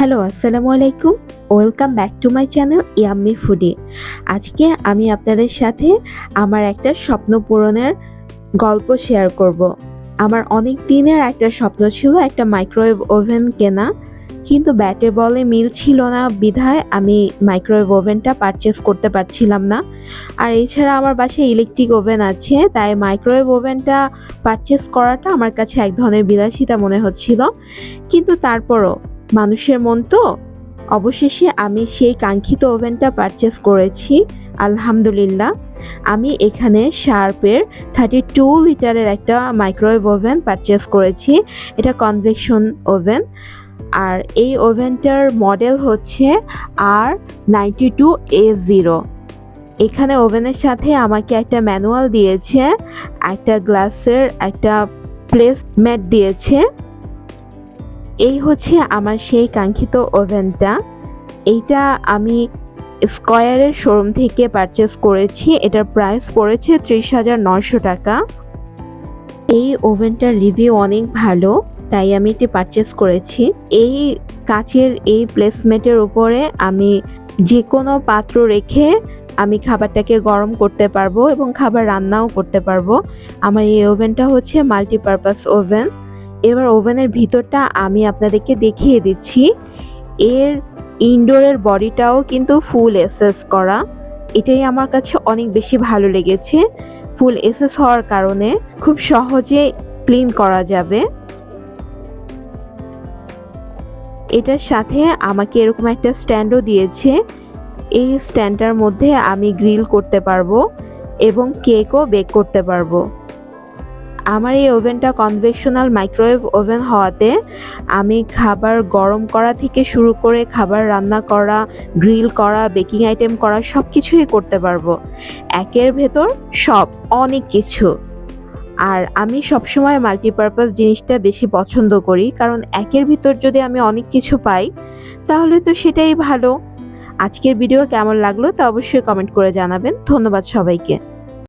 Hello আসসালামু আলাইকুম welcome back to my channel yummy foodie আজকে আমি আপনাদের সাথে আমার একটা স্বপ্ন পূরণের গল্প শেয়ার করব। আমার অনেক দিনের একটা স্বপ্ন ছিল একটা মাইক্রোওয়েভ ওভেন কেনা, কিন্তু ব্যাটে বলে মিল ছিল না। বিধায় আমি মাইক্রোওয়েভ ওভেনটা পারচেস করতে পারছিলাম না। আর এছাড়া আমার বাসায় ইলেকট্রিক ওভেন আছে, তাই মাইক্রোওয়েভ ওভেনটা পারচেস করাটা আমার কাছে এক ধরনের বিলাসিতা মনে হচ্ছিল। কিন্তু তারপরও মানুষের মন তো? অবশেষে আমি সেই কাঙ্ক্ষিত ওভেনটা পারচেস করেছি, আলহামদুলিল্লাহ। আমি এখানে শার্পের থার্টি টু লিটারের একটা মাইক্রোওয়েভ ওভেন পারচেস করেছি, এটা কনভেকশন ওভেন আর এই ওভেনটার মডেল হচ্ছে আর নাইনটি টু এ জিরো এখানে ওভেনের সাথে আমাকে একটা ম্যানুয়াল দিয়েছে, একটা গ্লাসের একটা প্লেস ম্যাট দিয়েছে। এই হচ্ছে আমার সেই কাঙ্ক্ষিত ওভেনটা। এইটা আমি স্কয়ারের শোরুম থেকে পারচেস করেছি। এটার প্রাইস পড়েছে ত্রিশ হাজার নয়শো টাকা। এই ওভেনটার রিভিউ অনেক ভালো, তাই আমি এটি পারচেস করেছি। এই কাচের এই প্লেসমেন্টের উপরে আমি যে কোনো পাত্র রেখে আমি খাবারটাকে গরম করতে পারব এবং খাবার রান্নাও করতে পারব। আমার এই ওভেনটা হচ্ছে মাল্টিপারপাস ওভেন এবার ওভেনের ভিতরটা আমি আপনাদেরকে দেখিয়ে দিচ্ছি। এর ইনডোরের বডিটাও কিন্তু ফুল এসএস করা। এটাই আমার কাছে অনেক বেশি ভালো লেগেছে। ফুল এসএস হওয়ার কারণে খুব সহজে ক্লিন করা যাবে। এটার সাথে আমাকে এরকম একটা স্ট্যান্ডও দিয়েছে। এই স্ট্যান্ডটার মধ্যে আমি গ্রিল করতে পারব এবং কেকও বেক করতে পারব। আমার এই ওভেনটা কনভেকশনাল মাইক্রোওয়েভ ওভেন হওয়াতে আমি খাবার গরম করা থেকে শুরু করে খাবার রান্না করা গ্রিল করা বেকিং আইটেম করা সব কিছুই করতে পারব। একের ভেতর সব, অনেক কিছু। আর আমি সবসময় মাল্টিপারপাস জিনিসটা বেশি পছন্দ করি, কারণ একের ভিতর যদি আমি অনেক কিছু পাই, তাহলে তো সেটাই ভালো। আজকের ভিডিও কেমন লাগল তা অবশ্যই কমেন্ট করে জানাবেন। ধন্যবাদ সবাইকে।